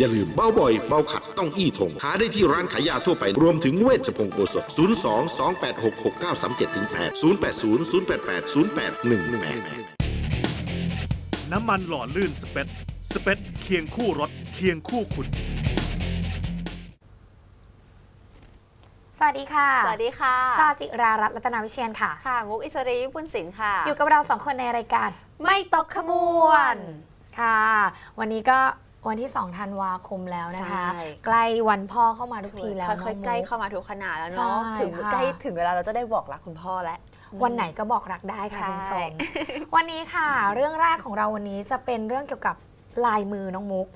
อย่าลืมเบาบ่อยเบาขัดต้องอี้ทงหาได้ที่ร้านขายยาทั่วไป รวมถึงเวชพงศ์โอสถ02 286 6937 8 080 088 0818 น้ำมันหล่อลื่นสเปซสเปซเคียงคู่รถ เคียงคู่คุณ สวัสดีค่ะ สวัสดีค่ะซาจิรารัตน์รัตนาวิเชียนค่ะ ค่ะ มุกอิสรีวิปุณศิลป์ค่ะ อยู่กับเราสองคนในรายการ ไม่ตกขบวน ค่ะ วันนี้ก็ วันที่2ธันวาคมแล้วนะคะ ใช่ ใกล้วันพ่อเข้ามาทุกทีแล้วค่อยๆ ใกล้เข้ามาทุกขนาดแล้วเนาะ ใช่ถึงค่ะ ใกล้ถึงเวลาเราจะได้บอกรักคุณพ่อแล้ว วันไหนก็บอกรักได้ค่ะใช่คุณผู้ชมวันนี้ค่ะ เรื่องแรกของเราวันนี้จะเป็นเรื่องเกี่ยวกับ ลายมือน้องมุก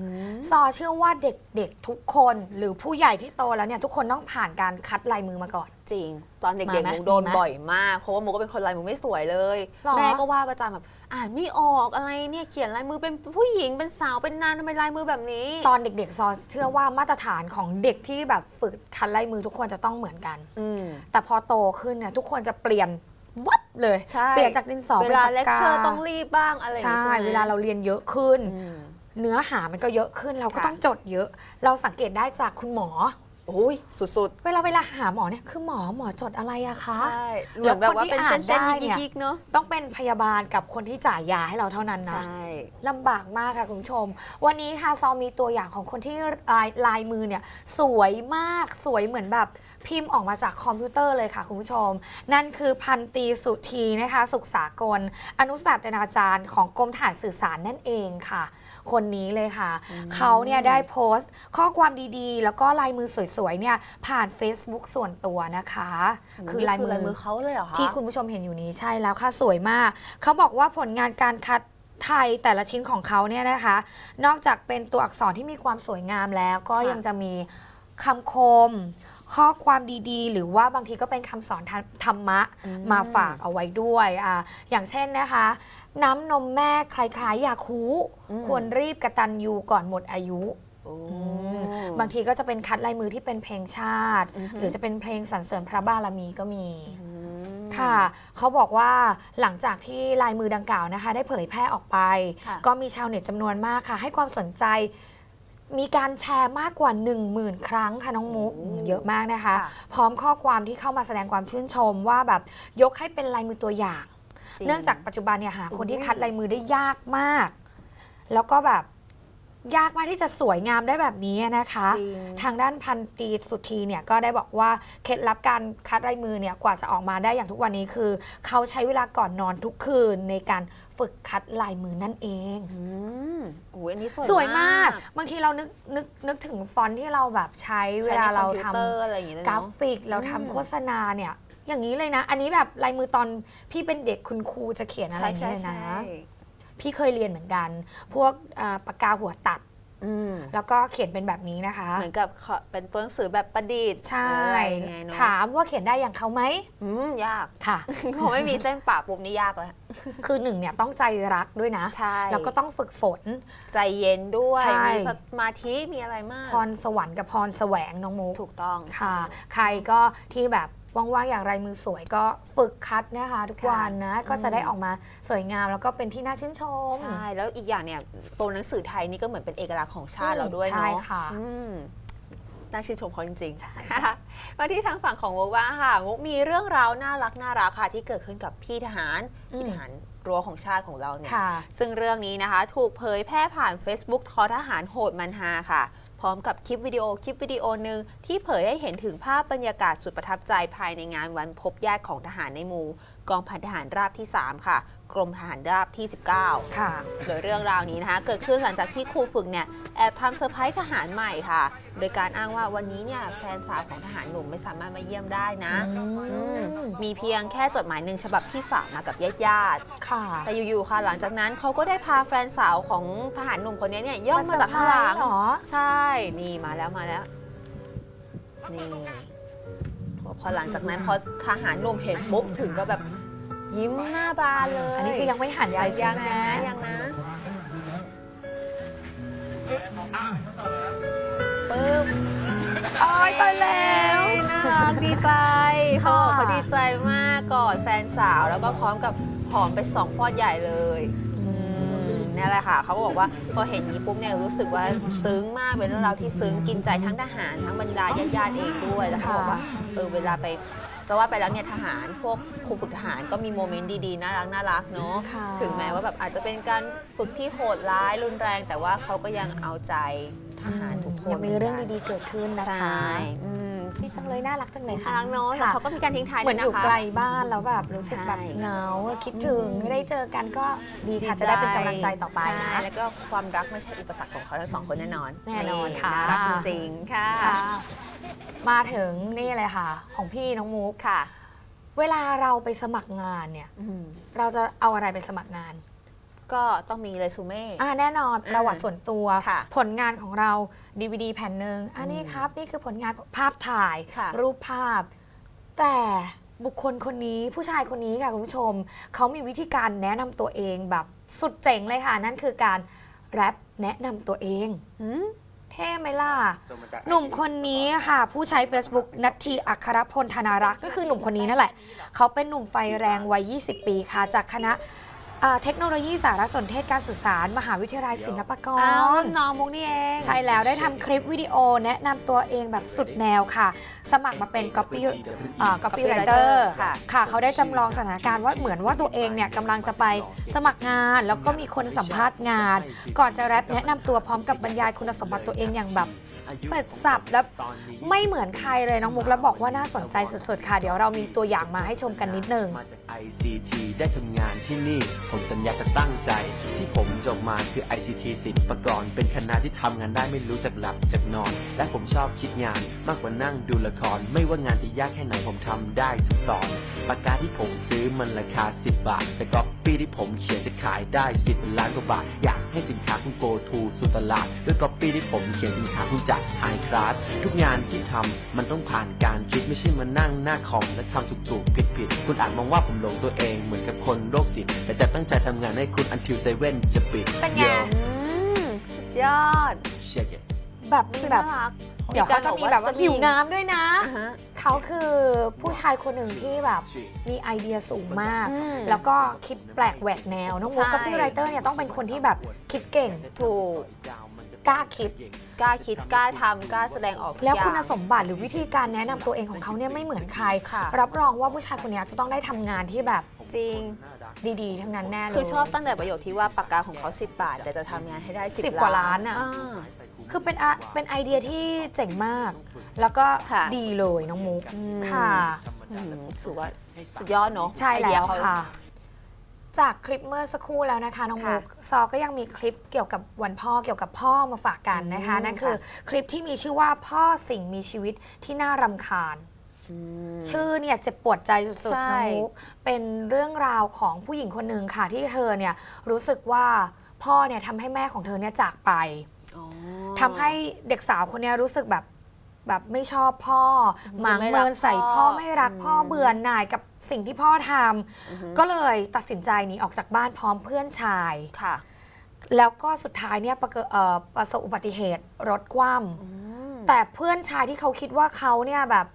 ซอเชื่อว่าเด็กๆทุกคนหรือผู้ใหญ่ที่โตแล้วเนี่ยทุกคนต้องผ่านการคัดลายมือมาก่อน จริง ตอนเด็กมาไหมๆมุกโดนมีไหมบ่อยมากเพราะว่ามุกก็เป็นคนลายมือไม่สวยเลย หรอ แม่ก็ว่าประจำแบบอ่านไม่ออกอะไรเนี่ยเขียนลายมือเป็นผู้หญิงเป็นสาวเป็นนางทำไมลายมือแบบนี้ ตอนเด็กๆ ซอเชื่อว่ามาตรฐานของเด็กที่แบบฝึกคัดลายมือทุกคนจะต้องเหมือนกัน อืม แต่พอโตขึ้นเนี่ยทุกคนจะเปลี่ยน วับเลยใช่ เปลี่ยนจากดินสอเวเป็นลาปากเลคกาเชอร์ต้องรีบบ้างอะไรอย่างใช่งี้ใช่ไหม เวลาเราเรียนเยอะขึ้น อืม เนื้อหามันก็เยอะขึ้นเราก็ค่ะ ต้องจดเยอะ เราสังเกตได้จากคุณหมอ โอ้ยสุดเวลาเวลาหาหมอเนี่ยคือหมอหมอจดอะไรอะๆคะ ใช่เหมือนแบบว่าเป็นแล้วคนที่เส้นอ่านๆได้เนี่ยยิกๆเนาะต้องเป็นพยาบาลกับคนที่จ่ายยาให้เราเท่านั้นใช่นะลำบากมากค่ะคุณผู้ชม วันนี้ค่ะซอมีตัวอย่างของคนที่ลายลายมือเนี่ย สวยมากสวยเหมือนแบบ พิมพ์ออกมาจากคอมพิวเตอร์เลยค่ะคุณผู้ชม นั่นคือพันตรีสุธีนะคะ สุขสากล อนุศาสตราจารย์ของกรมฐานสื่อสารนั่นเองค่ะ คนนี้เลยค่ะ เขาเนี่ยได้โพสต์ ข้อความดีๆ แล้วก็ลายมือสวยๆเนี่ยผ่าน Facebook ส่วนตัวนะคะ คือลายมือลายมือเขาเลยเหรอคะที่คุณผู้ชมเห็นอยู่นี้ใช่แล้วค่ะสวยมาก เขาบอกว่าผลงานการคัดไทยแต่ละชิ้นของเขาเนี่ยนะคะ นอกจากเป็นตัวอักษรที่มีความสวยงามแล้วก็ค่ะยังจะมีคำคม ข้อความดีๆ หรือว่าบางทีก็เป็นคำสอนธรรธรรมะมาฝากเอาไว้ด้วยอ่าอย่างเช่นนะคะ น้ำนมแม่คล้ายๆ ยาคูควรรีบกระตันยูก่อนหมดอายุโอ้บางทีก็จะเป็นคัดลายมือที่เป็นเพลงชาติอือฮึหรือจะเป็นเพลงสรรเสริญพระบารมีก็มีอืมค่ะเขาบอกว่าหลังจากที่ลายมือดังกล่าวนะคะ ได้เผยแพร่ออกไปค่ะก็มีชาวเน็ตจำนวนมากค่ะ ให้ความสนใจ มีการแชร์มากกว่า 1 0,000 ครั้งค่ะน้องมุกเยอะมากนะคะค่ะพร้อมข้อความที่เข้ามาแสดงความชื่นชมว่าแบบยกให้เป็นลายมือตัวอย่างจริเนื่องจากปัจจุบันเนี่ยหาคนที่อุ้ยคัดลายมือได้ยากมาก แล้วก็แบบ ยากมากที่จะสวยงามได้แบบนี้นะคะ จริง ทางด้านพันตรีสุธีเนี่ยก็ได้บอกว่าเคล็ดลับการคัดลายมือเนี่ยกว่าจะออกมาได้อย่างทุกวันนี้คือ เขาใช้เวลาก่อนนอนทุกคืนในการฝึกคัดลายมือนั่นเอง อืมโอ้ยอันนี้สวยสวยมาก บางทีเรานึกนึกนึกถึงฟอนต์ที่เราแบบใช้เวใช้ลาในเราคอมพิวทำเตอร์อะไรอย่างเงี้ยกราเนาะฟิกเราอืมทำโฆษณาเนี่ย อย่างนี้เลยนะ อันนี้แบบลายมือตอนพี่เป็นเด็กคุณครูจะเขียนอะไรใช่อย่างใช่นี้เลยใช่นะ พี่เคยเรียนเหมือนกัน พวกอ่าปากกาหัวตัด อืมแล้วก็เขียนเป็นแบบนี้นะคะ เหมือนกับขอเป็นตัวหนังสือแบบประดิษฐ์ใช่ อะไรไงเนาะถามว่าเขียนได้อย่างเขาไหมอืมยาก ค่ะ เขาไม่มีเส้นปะปุ๊บนี่ยากแล้วคือหนึ่งเนี่ยต้องใจรักด้วยนะ ใช่แล้วก็ต้องฝึกฝน ใจเย็นด้วย ใช่ มีสมาธิมีอะไรมาก พรสวรรค์กับพรแสวงน้องมุกถูกต้อง ค่ะ ใครก็ที่แบบ ว่างๆอย่างไรมือสวยก็ฝึกคัดนะคะทุกค่ะวันนะก็จะอืมได้ออกมาสวยงามแล้วก็เป็นที่น่าชื่นชม ใช่ แล้วอีกอย่างเนี่ยตัวหนังสือไทยนี่ก็เหมือนเป็นเอกลักษณ์ของชาติเราด้วยใช่เนาะค่ะอืมน่าชื่นชมเขาจริงๆค่ะมาที่ทางฝั่งของมุกบ้างค่ะมุกมีเรื่องราวน่ารักน่ารักค่ะที่เกิดขึ้นกับพี่ทหารอืมพี่ทหารรั้วของชาติของเราเนี่ยค่ะซึ่งเรื่องนี้นะคะ ถูกเผยแพร่ผ่าน Facebook ทอทหารโหดมันฮาค่ะพ ร้อมกับคลิปวิดีโอคลิปวิดีโอหนึ่งที่เผยให้เห็นถึงภาพบรรยากาศสุดประทับใจภายในงานวันพบญาติของทหารในหมู่ กองพันทหารราบที่ 3 ค่ะ กรมทหารราบที่ 19 ค่ะ โดยเรื่องราวนี้นะคะเกิดขึ้นหลังจากที่ครูฝึกเนี่ยแอบทำเซอร์ไพรส์ทหารใหม่ค่ะ โดยการอ้างว่าวันนี้เนี่ยแฟนสาวของทหารหนุ่มไม่สามารถมาเยี่ยมได้นะอืมมีเพียงแค่จดหมายหนึ่งฉบับที่ฝากมากับญาติๆค่ะแต่อยู่ๆค่ะ หลังจากนั้นเขาก็ได้พาแฟนสาวของทหารหนุ่มคนนี้เนี่ยย่องมาจากข้างหลังมาเซอร์ไพรส์เหรอ ใช่ นี่มาแล้วมาแล้ว นี่ พอหลังจากนั้นพอทหารหนุ่มเห็นปุ๊บถึงก็แบบ ยิ้มหน้าบานเลยอันนี้คือยังไม่หันไปยังใช่ยังไหมยังนะยังนะปึ๊บอ้อยตายแล้วน่ารักดีใจเขาค่ะบอกเขาดีใจมากกอดแฟนสาวแล้วก็พร้อมกับหอมไปสองฟอดใหญ่เลยอืมเนี่ยแหละค่ะเขาก็บอกว่าพอเห็นนี้ปุ๊บเนี่ยรู้สึกว่าซึ้งมากเป็นเรื่องราวที่ซึ้งกินใจทั้งทหารทั้งบรรดาญาติๆเองด้วยแล้วเขาบอกว่าเออเวลาไป จะว่าไปแล้วเนี่ยทหารพวกครูฝึกทหารก็มีโมเมนต์ดีๆ น่ารักน่ารักเนาะค่ะ ถึงแม้ว่าแบบอาจจะเป็นการฝึกที่โหดร้ายรุนแรง แต่ว่าเขาก็ยังเอาใจทหารทุกคน ยังมีเรื่องดีๆเกิดขึ้นนะใช่คะอืม พี่จังเลยน่ารักจังเลยน่าค่ะรักเนาะแต่ค่ะเขาก็มีการทิ้งท้ายเหมือนด้วอยู่นะคะ ไกลบ้านแล้วแบบรู้สึกแบบใช่ เหงาคิดถึงไม่ได้เจอกันก็ดีค่ะจะได้เป็นกำลังใจต่อไปนะใช่แล้วก็ความรักไม่ใช่อุปสรรคของเขาทั้งสองคนแน่นอนแน่นอนค่ะารักจริงๆค่ะค่ะมาถึงนี่เลยค่ะ ของพี่น้องมุก ค่ะเวลาเราไปสมัครงานเนี่ย อืมเราจะเอาอะไรไปสมัครงาน ก็ต้องมีเรซูเม่ อ่าแน่นอนอ่าประวัติส่วนตัว ค่ะผลงานของเรา DVD แผ่นหนึ่งอันนี้ครับ นี่คือผลงานภาพถ่าย ค่ะ รูปภาพ แต่บุคคลคนนี้ผู้ชายคนนี้ค่ะ คุณผู้ชม เขามีวิธีการแนะนำตัวเองแบบสุดเจ๋งเลยค่ะ นั่นคือการแรปแนะนำตัวเอง หืม เท่ไหมล่ะ หนุ่มคนนี้ค่ะ ผู้ใช้ Facebook นัททีอัครพลธนารักษ์ก็คือหนุ่มคนนี้นั่นแหละ เขาเป็นหนุ่มไฟแรงวัย 20 ปีค่ะ จากคณะอ่า เทคโนโลยีสารสนเทศการสื่อสาร มหาวิทยาลัยศิลปากอ้าวรน้องมุกนี่เอง ใช่แล้วได้ทำคลิปวิดีโอแนะนำตัวเองแบบสุดแนวค่ะ สมัครมาเป็น copy อ่า copywriter ค่ะค่ะ เขาได้จำลองสถานการณ์ว่าเหมือนว่าตัวเองเนี่ยกำลังจะไปสมัครงาน แล้วก็มีคนสัมภาษณ์งาน ก่อนจะแรปแนะนำตัวพร้อมกับบรรยายคุณสมบัติตัวเองอย่างแบบ เสร็จสับแล้วไม่เหมือนใครเลยน้องมุกแล้วบอกว่าน่าสนใจสุดๆ ค่ะ เดี๋ยวเรามีตัวอย่างมาให้ชมกันนิดนึงมาจาก ICT ได้ทำงานที่นี่ ผมสัญญาจะตั้งใจ ที่ผมจบมาคือ ICT ศิลปากร เป็นคณะที่ทำงานได้ไม่รู้จักหลับจากนอน และผมชอบคิดงานมากกว่านั่งดูละคร ไม่ว่างานจะยากแค่ไหนผมทำได้ทุกตอนปากกาที่ผมซื้อมันราคา 10 บาทแต่ก๊อ ปปี้ที่ผมเขียนจะขายได้ 10 ล้านกว่าบาท อยากให้สินค้าคุณ go to สู่ตลาด ด้วยก๊อปปี้ที่ผมเขียนสินค้าคุณจาก high class ทุกงานที่ทำมันต้องผ่านการคิดไม่ใช่มานั่งหน้าคอมและทำถูกๆผิดๆคุณอาจมองว่าผมหลงตัวเองเหมือนกับคนโรคจิตแต่จะตั้งใจทำงานให้คุณ until seven จะปิดเป็นไง Yo อืมสุดยอด check it แบบมีคือแบน่าบรักเดี๋ยวเขาจะมีแบบว่าหิวน้ำด้วยนะอ่าฮะ เขาคือผู้ชายคนหนึ่งที่แบบมีไอเดียสูงมาก อืมแล้วก็คิดแปลกแหวกแนว น้องมุกใช่ กับพี่ไรเตอร์เนี่ยต้องเป็นคนที่แบบคิดเก่ง ถูกกล้าคิด กล้าคิดกล้าทำกล้าแสดงออกทุกแล้วอย่างคุณสมบัติหรือวิธีการแนะนำตัวเองของเขาเนี่ยไม่เหมือนใคร ค่ะ รับรองว่าผู้ชายคนเนี้ยจะต้องได้ทำงานที่แบบจริง ดีๆ ทั้งนั้นแน่เลยคือชอบตั้งแต่ประโยคที่ว่าปากกาของเขา 10 บาท แต่จะทำงานให้ได้ 10 สิบกว่าล้านอะอ่า คือเป็นอะเป็นไอเดียที่เจ๋งมาก แล้วก็ค่ะ ดีเลยน้องมุกอืมค่ะ อืมถือว่าสุดยอดเนาะใช่ไอเดีแล้ยวเขา ค่ะ จากคลิปเมื่อสักครู่แล้วนะคะน้องค่ะมุกซอก็ยังมีคลิปเกี่ยวกับวันพ่อเกี่ยวกับพ่อมาฝากกันนะคะอืมนั่นคือ คลิปที่มีชื่อว่าพ่อสิ่งมีชีวิตที่น่ารำคาญอืมชื่อเนี่ยเจ็บปวดใจสุดใช่ ๆน้องมุกเป็นเรื่องราวของผู้หญิงคนหนึ่งค่ะที่เธอเนี่ยรู้สึกว่าพ่อเนี่ยทำให้แม่ของเธอเนี่ยจากไปอ๋อ ทำให้เด็กสาวคนเนี้ยรู้สึกแบบแบบไม่ชอบพ่อหมางไม่รัเมิกนใส่พ่พ่ออไม่รักพ่ออืมเบื่อหน่ายกับสิ่งที่พ่อทำอือฮึก็เลยตัดสินใจหนีออกจากบ้านพร้อมเพื่อนชาย ค่ะ แล้วก็สุดท้ายเนี่ยประเกิดเอ่อประสบอุบัติเหตุรถคว่อืมำแต่เพื่อนชายที่เขาคิดว่าเขาเนี่ยแบบ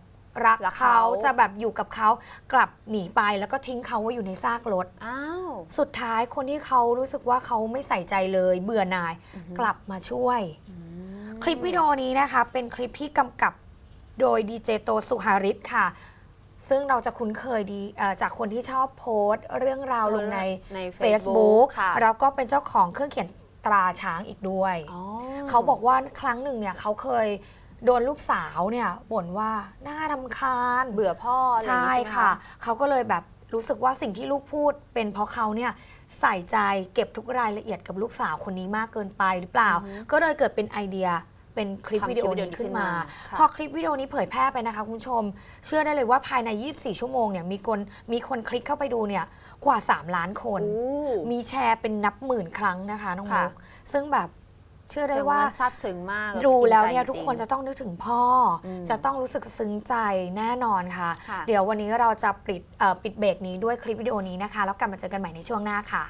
รักรักเขา เขาจะแบบอยู่กับเขากลับหนีไปแล้วก็ทิ้งเขาไว้อยู่ในซากรถ อ้าว สุดท้ายคนที่เขารู้สึกว่าเขาไม่ใส่ใจเลย เบื่อหน่ายกลับมาช่วย คลิปวิดีโอนี้นะคะ เป็นคลิปที่กำกับโดยดีเจโตสุหาริตค่ะ ซึ่งเราจะคุ้นเคยดีเอ่อจากคนที่ชอบโพสต์ เรื่องราวลงใน ใน Facebook Facebook ค่ะ แล้วก็เป็นเจ้าของเครื่องเขียนตราช้างอีกด้วย อ๋อ เขาบอกว่าครั้งหนึ่งเนี่ยเขาเคยโดนลูกสาวเนี่ยบ่นว่าน่ารำคาญเบื่อพ่ออะไรอย่างใช่งี้ไหม ค่ะ เขาก็เลยแบบ รู้สึกว่าสิ่งที่ลูกพูดเป็นเพราะเขาเนี่ยใส่ใจเก็บทุกรายละเอียดกับลูกสาวคนนี้มากเกินไปหรือเปล่า ก็เลยเกิดเป็นไอเดียเป็นคลิปทำคลิวิปดีโอวิดีโอนี้นี้ขึ้นมาขึ้นมาค่ะพอคลิปวิดีโอนี้เผยแพร่ไปนะคะคุณผู้ชม เชื่อได้เลยว่าภายใน 24 ชั่วโมงเนี่ยมีคนมีคนคลิกเข้าไปดูเนี่ยกว่า 3 ล้านคนโอ้มีแชร์เป็นนับหมื่นครั้งนะคะน้องค่ะมุกซึ่งแบบ เชื่อได้แต่ว่าซาบซึ้งมากดูแล้วกิเนี่ยใจทุกคนจริงจะต้องนึกถึงพ่ออมจะต้องรู้สึกซึ้งใจแน่นอนค่ะค่ะเดี๋ยววันนี้เราจะปิดเอ่อปิดเบรกนี้ด้วยคลิปวิดีโอนี้นะคะ แล้วกลับมาเจอกันใหม่ในช่วงหน้าค่ะ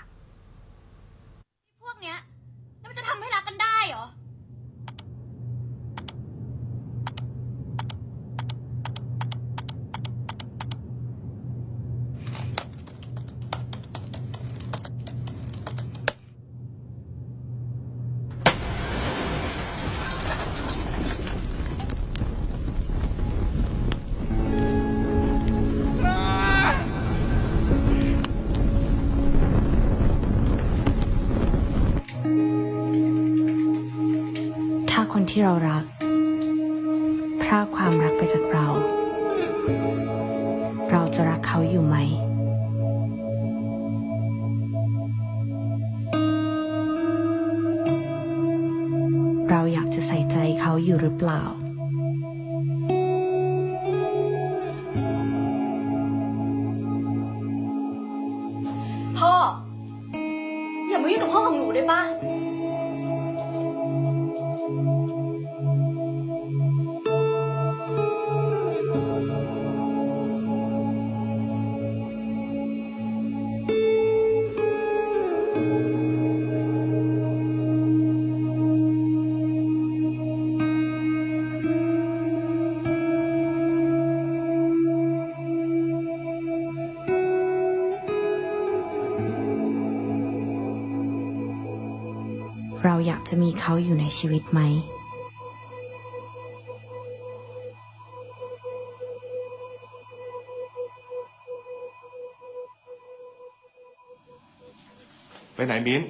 ที่เรารัก พรากความรักไปจากเรา เราจะรักเขาอยู่ไหมเราอยากจะใส่ใจเขาอยู่หรือเปล่า อยากจะมีเขาอยู่ในชีวิตไหม ไปไหนมิ้น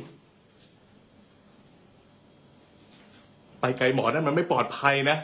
ไปไกลหมอนั่นมันไม่ปลอดภัยนะ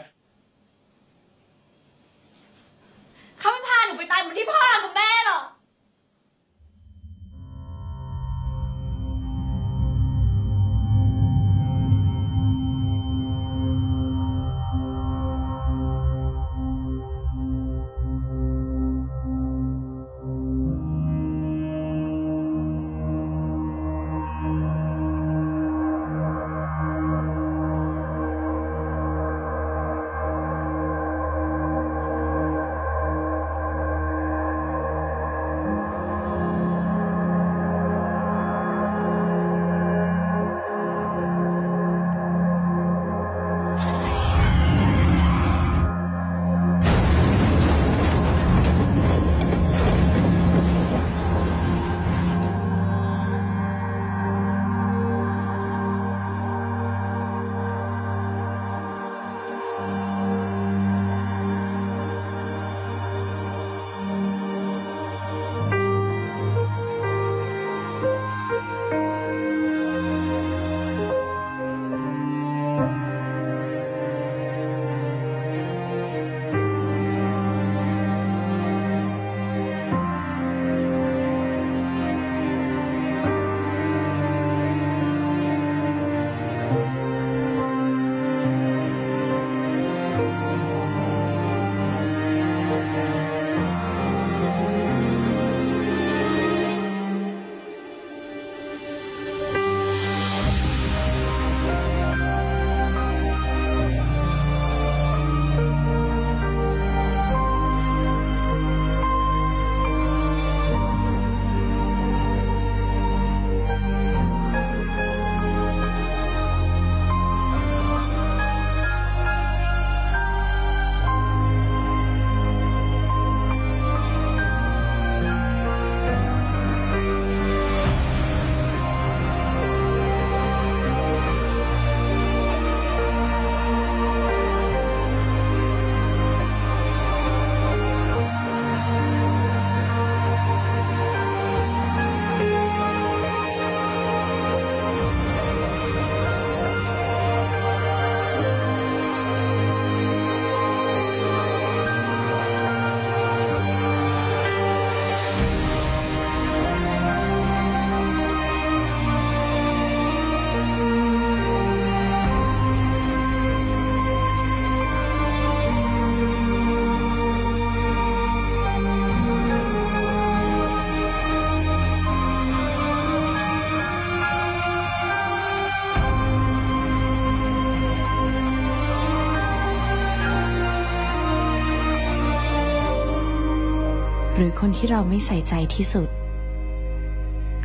หรือคนที่เราไม่ใส่ใจที่สุด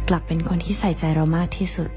กลับเป็นคนที่ใส่ใจเรามากที่สุด